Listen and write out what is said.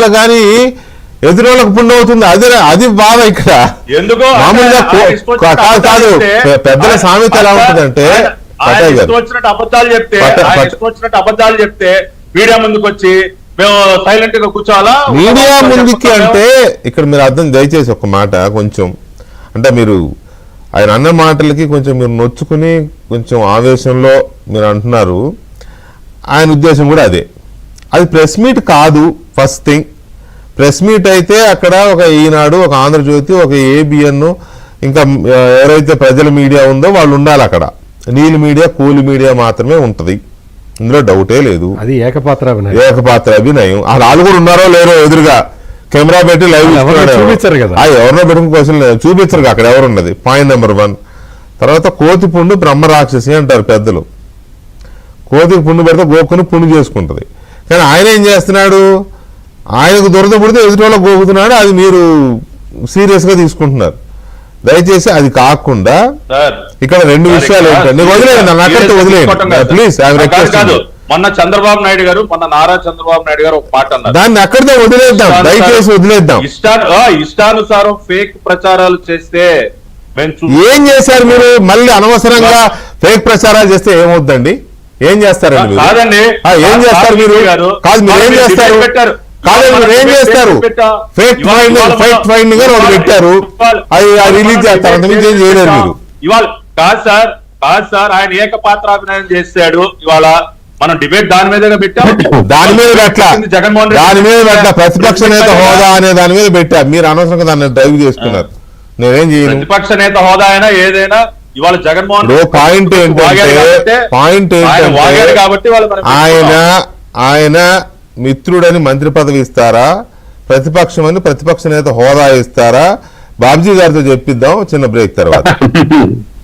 ఉండాలి కానీ ఎదురోళ్ళకి పుణ్యం అవుతుంది అదే అది బాధ ఇక్కడ ఎందుకో మామూలుగా కాదు, కాదు. పెద్దల సామెత ఎలా ఉంటుందంటే. ఇష్టం వచ్చినట్టు అబద్ధాలు చెప్తే వచ్చినట్టు అబద్ధాలు చెప్తే మీడియా ముందుకు వచ్చి మేము సైలెంట్గా కూర్చోవాలా మీడియా ముందుకి. అంటే ఇక్కడ మీరు అర్థం దయచేసి ఒక మాట కొంచెం అంటే మీరు ఆయన అన్న మాటలకి కొంచెం మీరు నొచ్చుకుని కొంచెం ఆవేశంలో మీరు అంటున్నారు ఆయన ఉద్దేశం కూడా అదే అది ప్రెస్ మీట్ కాదు ఫస్ట్ థింగ్ ప్రెస్ మీట్ అయితే అక్కడ ఒక ఈనాడు ఒక ఆంధ్రజ్యోతి ఒక ఏబిఎన్ ఇంకా ఎవరైతే ప్రజల మీడియా ఉందో వాళ్ళు ఉండాలి అక్కడ. నీలి మీడియా కూలి మీడియా మాత్రమే ఉంటది. ఇందులో డౌటే లేదు. అది ఏకపాత్రాభినయం ఏకపాత్ర అభినయం. ఆ వాళ్ళు కూడా ఉన్నారో లేరో ఎదురుగా కెమెరా పెట్టి లైవ్. చూపించరు కదా. ఎవరినో పెట్టుకుని క్వశ్చన్ లేదు. చూపించరు అక్కడ ఎవరు ఉన్నది పాయింట్ నెంబర్ వన్ తర్వాత కోతి పుండు బ్రహ్మ రాక్షసి అంటారు పెద్దలు. కోతికి పుండు పెడితే గోక్కుని పుండు చేసుకుంటది. కానీ ఆయన ఏం చేస్తున్నాడు? ఆయనకు దురద పుడితే ఎదుటి వాళ్ళకి గోకుతున్నాడు అది మీరు సీరియస్గా తీసుకుంటున్నారు. దయచేసి అది కాకుండా ఇక్కడ రెండు విషయాలు ఏంటంటే నీకు వదిలేయండి నన్ను అక్కడితో సీరియస్ వదిలేయండి. ప్లీజ్ కాదు, మొన్న చంద్రబాబు నాయుడు గారు మొన్న నారా చంద్రబాబు నాయుడు గారు ఒక మాట అన్నారు. దాన్ని అక్కడితో వదిలేద్దాం దయచేసి వదిలేద్దాం. ఇష్టానుసారం ఫేక్ ప్రచారాలు చేస్తే ఏం చేశారు మీరు? మళ్ళీ అనవసరంగా ఫేక్ ప్రచారాలు చేస్తే ఏమవుద్దండి? ఏం చేస్తారండి మీరు? కాదండి. ఏం చేస్తారు మీరు? కాదు మీరు ఏం చేస్తారు? డిబేట్ పెట్టారు. కాదు ఇవాళ మీరు ఏం చేస్తారు? పెట్టా. ఫేక్ ఫైండింగ్ ఫేక్ ఫైండింగ్ అని ఒకటి పెట్టారు. అది రిలీజ్ చేస్తారు. అంత మించి ఏం చేయలేరు పెట్టాం. మీరు ఇవాళ కాదు సార్. కాదు సార్. ఆయన ఏకపాత్రాభినయం చేశాడు. ఇవాళ మనం డిబేట్ దాని మీదగా పెట్టాం. దాని మీద పెట్టలా. జగన్మోహన్ దాని మీద పెట్టలా. ప్రతిపక్ష నేత హోదా అనే దాని మీద పెట్టా మీరు అనవసరంగా దాన్ని డ్రైవ్ చేసుకున్నారు. నేనేం చేయను? ప్రతిపక్ష నేత హోదా అయినా ఏదైనా ఇవాళ జగన్మోహన్ పాయింట్ ఏంటంటే పాయింట్ ఏంటంటే కాబట్టి వాళ్ళు మనం ఆయన ఆయన మిత్రుడని మంత్రి పదవి ఇస్తారా? ప్రతిపక్షం అని ప్రతిపక్ష నేత హోదా ఇస్తారా? బాబ్జీ గారితో చెప్పిద్దాం చిన్న బ్రేక్ తర్వాత.